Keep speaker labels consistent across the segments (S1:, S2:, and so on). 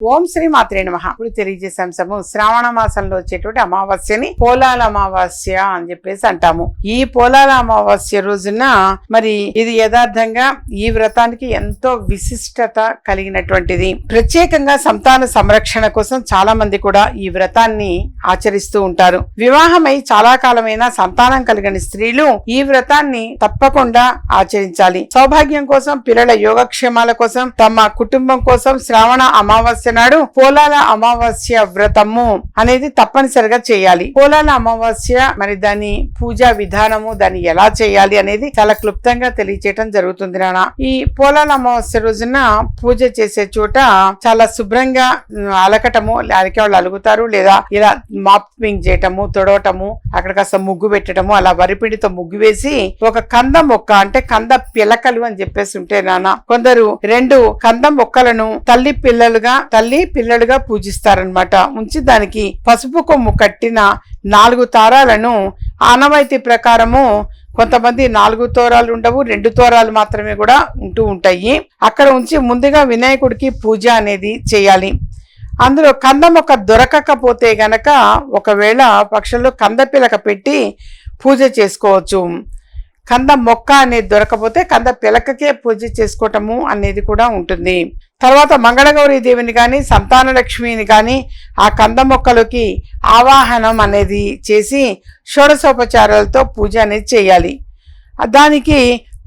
S1: ఓం శ్రీ మాత్రే నమ. ఇప్పుడు తెలియజేసే అంశము శ్రావణ మాసంలో వచ్చేటువంటి అమావాస్యని పోలాల అమావాస్య అని చెప్పేసి అంటాము. ఈ పోలాల అమావాస్య రోజున మరి ఇది యథార్థంగా ఈ వ్రతానికి ఎంతో విశిష్టత కలిగినటువంటిది. ప్రత్యేకంగా సంతాన సంరక్షణ కోసం చాలా మంది కూడా ఈ వ్రతాన్ని ఆచరిస్తూ ఉంటారు. వివాహమై చాలా కాలమైన సంతానం కలిగిన స్త్రీలు ఈ వ్రతాన్ని తప్పకుండా ఆచరించాలి. సౌభాగ్యం కోసం పిల్లల యోగక్షేమాల కోసం తమ కుటుంబం కోసం శ్రావణ అమావాస్య నాడు పోలాల అమావాస్య వ్రతము అనేది తప్పనిసరిగా చేయాలి. పోలాల అమావాస్య మరి దాని పూజా విధానము దాన్ని ఎలా చేయాలి అనేది చాలా క్లుప్తంగా తెలియచేయటం జరుగుతుంది నాన్న. ఈ పోలాల అమావాస్య రోజున పూజ చేసే చోట చాలా శుభ్రంగా అలకటము అలకే వాళ్ళు అలుగుతారు. లేదా ఇలా మాపింగ్ చేయటము తొడవటము అక్కడ కాస్త ముగ్గు పెట్టడము అలా వరిపిండితో ముగ్గు వేసి ఒక కంద మొక్క అంటే కంద పిలకలు అని చెప్పేసి ఉంటే నాన్న కొందరు రెండు కంద మొక్కలను తల్లి పిల్లలుగా తల్లి పిల్లలుగా పూజిస్తారనమాట ఉంచి దానికి పసుపు కొమ్ము కట్టిన నాలుగు తారాలను ఆనవాయితీ ప్రకారము కొంతమంది నాలుగు తోరాలు ఉండవు రెండు తోరాలు మాత్రమే కూడా ఉంటూ ఉంటాయి. అక్కడ ఉంచి ముందుగా వినాయకుడికి పూజ అనేది చేయాలి. అందులో కందం ఒక దొరకకపోతే గనక ఒకవేళ పక్షుల్లో కంద పిలక పెట్టి పూజ చేసుకోవచ్చు. కంద మొక్క అనేది దొరకపోతే కంద పిలకకే పూజ చేసుకోవటము అనేది కూడా ఉంటుంది. తర్వాత మంగళగౌరీ దేవిని కానీ సంతాన లక్ష్మిని కానీ ఆ కంద మొక్కలకి ఆవాహనం అనేది చేసి షోడశోపచారాలతో పూజ అనేది చేయాలి. దానికి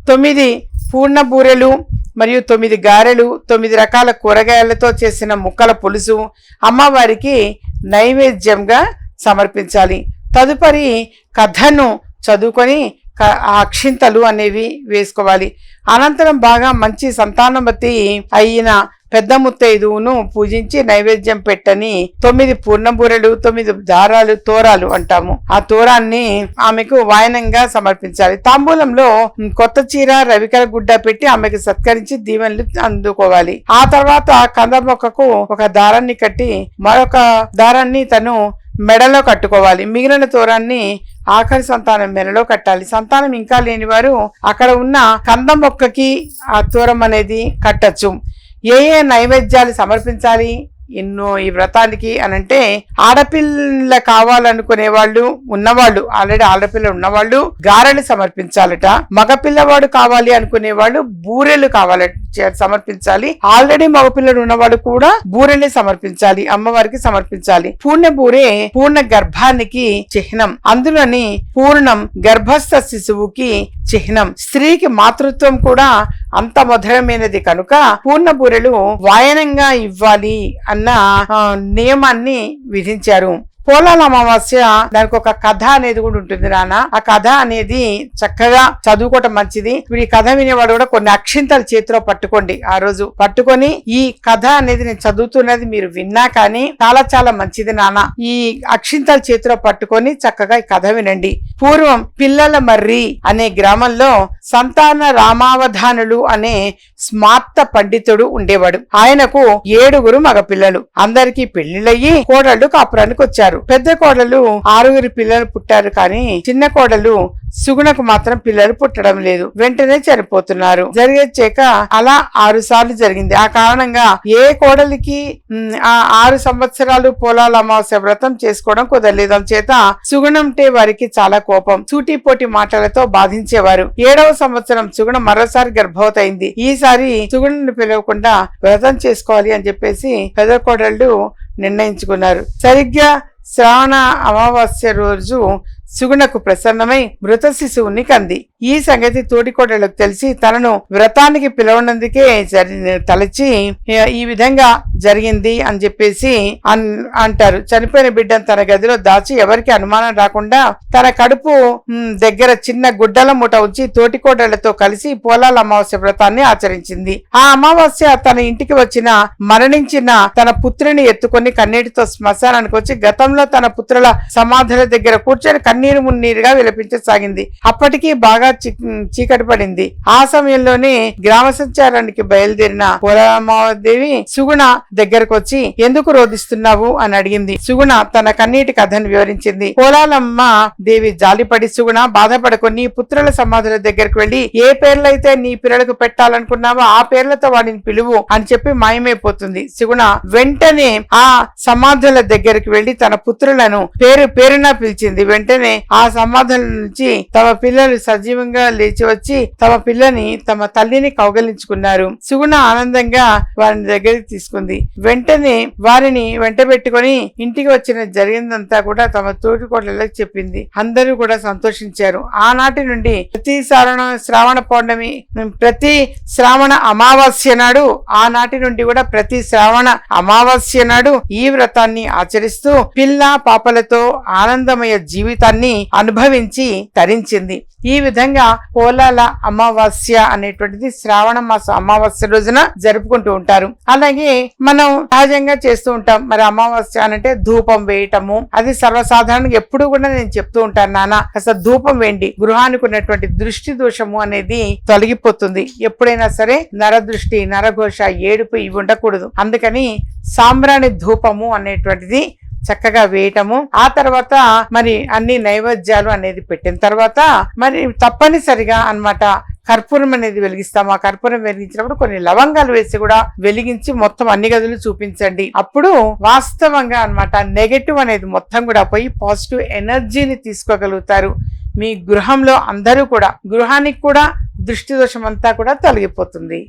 S1: తొమ్మిది పూర్ణ బూరెలు మరియు తొమ్మిది గారెలు తొమ్మిది రకాల కూరగాయలతో చేసిన ముక్కల పులుసు అమ్మవారికి నైవేద్యంగా సమర్పించాలి. తదుపరి కథను చదువుకొని అక్షింతలు అనేవి వేసుకోవాలి. అనంతరం బాగా మంచి సంతానవతి అయిన పెద్ద ముత్తైదువును పూజించి నైవేద్యం పెట్టని తొమ్మిది పూర్ణబూరెలు తొమ్మిది దారాలు తోరాలు అంటాము. ఆ తోరాన్ని ఆమెకు వాయనంగా సమర్పించాలి. తాంబూలంలో కొత్త చీర రవికల గుడ్డ పెట్టి ఆమెకు సత్కరించి దీవెనలు అందుకోవాలి. ఆ తర్వాత కంద మొక్కకు ఒక దారాన్ని కట్టి మరొక దారాన్ని తను మెడలో కట్టుకోవాలి. మిగిలిన తోరాన్ని ఆఖరి సంతానం మెడలో కట్టాలి. సంతానం ఇంకా లేని వారు అక్కడ ఉన్న కంద మొక్కకి ఆ తూరం అనేది కట్టచ్చు. ఏ ఏ నైవేద్యాలు సమర్పించాలి? ఎన్నో ఈ వ్రతానికి అని అంటే ఆడపిల్ల కావాలనుకునే వాళ్ళు ఉన్నవాళ్ళు ఆల్రెడీ ఆడపిల్ల ఉన్నవాళ్ళు గారెలు సమర్పించాలట. మగపిల్లవాడు కావాలి అనుకునే వాళ్ళు బూరెలు కావాలి సమర్పించాలి. ఆల్రెడీ మగపిల్లలు ఉన్నవాళ్ళు కూడా బూరెలే సమర్పించాలి అమ్మవారికి సమర్పించాలి. పూర్ణ బూరే పూర్ణ గర్భానికి చిహ్నం. అందులోని పూర్ణం గర్భస్థ శిశువుకి చిహ్నం. స్త్రీకి మాతృత్వం కూడా అంత మధురమైనది కనుక పూర్ణ బూరెలు వాయనంగా ఇవ్వాలి అన్న నియమాన్ని విధించారు. పోలాల అమావాస్య దానికి ఒక కథ అనేది కూడా ఉంటుంది నాన్న ఆ కథ అనేది చక్కగా చదువుకోవటం మంచిది. ఇప్పుడు ఈ కథ వినేవాడు కూడా కొన్ని అక్షింతలు చేతిలో పట్టుకోండి. ఆ రోజు పట్టుకొని ఈ కథ అనేది నేను చదువుతున్నది మీరు విన్నా కానీ చాలా చాలా మంచిది నాన్న ఈ అక్షింతలు చేతిలో పట్టుకొని చక్కగా ఈ కథ వినండి. పూర్వం పిల్లల మర్రి అనే గ్రామంలో సంతాన రామావధానులు అనే స్మార్త పండితుడు ఉండేవాడు. ఆయనకు ఏడుగురు మగపిల్లలు. అందరికీ పెళ్ళిళ్ళయ్యి కోడళ్ళు కాపురానికి వచ్చారు. పెద్ద కోడలు ఆరుగురు పిల్లలు పుట్టారు కానీ చిన్న కోడలు సుగుణకు మాత్రం పిల్లలు పుట్టడం లేదు. వెంటనే చనిపోతున్నారు. జరిగేచ్చాక అలా ఆరు సార్లు జరిగింది. ఆ కారణంగా ఏ కోడలికి ఆ ఆరు సంవత్సరాలు పొలాల అమావాస్య వ్రతం చేసుకోవడం కుదరలేదు. చేత సుగుణంటే వారికి చాలా కోపం. సూటిపోటి మాటలతో బాధించేవారు. ఏడవ సంవత్సరం సుగుణం మరోసారి గర్భవతయింది. ఈసారి సుగుణను పిలవకుండా వ్రతం చేసుకోవాలి అని చెప్పేసి పెద్ద కోడళ్ళు నిర్ణయించుకున్నారు. సరిగ్గా శ్రావణ అమావాస్య రోజు సుగుణకు ప్రసన్నమై మృత శిశువుని కంది. ఈ సంగతి తోటికోడలకు తెలిసి తనను వ్రతానికి పిలవనందుకే జరి- తలచి ఈ విధంగా జరిగింది అని చెప్పేసి అన్- అంటారు. చనిపోయిన బిడ్డను తన గదిలో దాచి ఎవరికి అనుమానం రాకుండా తన కడుపు దగ్గర చిన్న గుడ్డల మూట ఉంచి తోటికోడళ్ళతో కలిసి పోలాల అమావాస్య వ్రతాన్ని ఆచరించింది. ఆ అమావాస్య తన ఇంటికి వచ్చిన మరణించిన తన పుత్రిని ఎత్తుకొని కన్నీటితో శ్మశానానికి వచ్చి గతంలో తన పుత్రుల సమాధుల దగ్గర కూర్చొని కన్నీరు మున్నీరుగా విలపించసాగింది. అప్పటికి బాగా చీకటి పడింది. ఆ సమయంలోనే గ్రామ సంచారానికి బయలుదేరిన పోలమాదేవి సుగుణ దగ్గరకు వచ్చి ఎందుకు రోధిస్తున్నావు? అని అడిగింది. సుగుణ తన కన్నీటి కథను వివరించింది. కోలాలమ్మ దేవి జాలిపడి సుగుణ బాధపడకు నీ పుత్రుల సమాధుల దగ్గరకు వెళ్ళి ఏ పేర్లైతే నీ పిల్లలకు పెట్టాలనుకున్నావో ఆ పేర్లతో వాడిని పిలువు అని చెప్పి మాయమైపోతుంది. సుగుణ వెంటనే ఆ సమాధుల దగ్గరికి వెళ్ళి తన పుత్రులను పేరు పేరున పిలిచింది. వెంటనే ఆ సమాధుల నుంచి తమ పిల్లలు సజీవంగా లేచి వచ్చి తమ పిల్లని తమ తల్లిని కౌగలించుకున్నారు. సుగుణ ఆనందంగా వారిని దగ్గరికి తీసుకుంది. వెంటనే వారిని వెంటబెట్టుకొని ఇంటికి వచ్చిన జరిగిందంతా కూడా తమ తోటికోడలకు చెప్పింది. అందరూ కూడా సంతోషించారు. ఆనాటి నుండి ప్రతి శ్రావణ శ్రావణ పౌర్ణమి ప్రతి శ్రావణ అమావాస్య నాడు ఆనాటి నుండి కూడా ప్రతి శ్రావణ అమావాస్య నాడు ఈ వ్రతాన్ని ఆచరిస్తూ పిల్ల పాపలతో ఆనందమయ జీవితాన్ని అనుభవించి తరించింది. ఈ విధంగా కోలాల అమావాస్య అనేటువంటిది శ్రావణ మాస అమావాస్య రోజున జరుపుకుంటూ ఉంటారు. అలాగే మనం సహజంగా చేస్తూ ఉంటాం. మరి అమావాస్య అంటే ధూపం వేయటము. అది సర్వసాధారణంగా ఎప్పుడు కూడా నేను చెప్తూ ఉంటాను నాన్న అసలు ధూపం వేయండి. గృహానికి ఉన్నటువంటి దృష్టి దోషము అనేది తొలగిపోతుంది. ఎప్పుడైనా సరే నరదృష్టి నరఘోష ఏడుపు ఇవి ఉండకూడదు. అందుకని సాంబ్రాణి ధూపము అనేటువంటిది చక్కగా వేయటము. ఆ తర్వాత మరి అన్ని నైవేద్యాలు అనేది పెట్టిన తర్వాత మరి తప్పనిసరిగా అనమాట కర్పూరం అనేది వెలిగిస్తాం. ఆ కర్పూరం వెలిగించినప్పుడు కొన్ని లవంగాలు వేసి కూడా వెలిగించి మొత్తం అన్ని గదులు చూపించండి. అప్పుడు వాస్తవంగా అనమాట నెగటివ్ అనేది మొత్తం కూడా పోయి పాజిటివ్ ఎనర్జీని తీసుకోగలుగుతారు. మీ గృహంలో అందరూ కూడా గృహానికి కూడా దృష్టి దోషం అంతా కూడా తొలగిపోతుంది.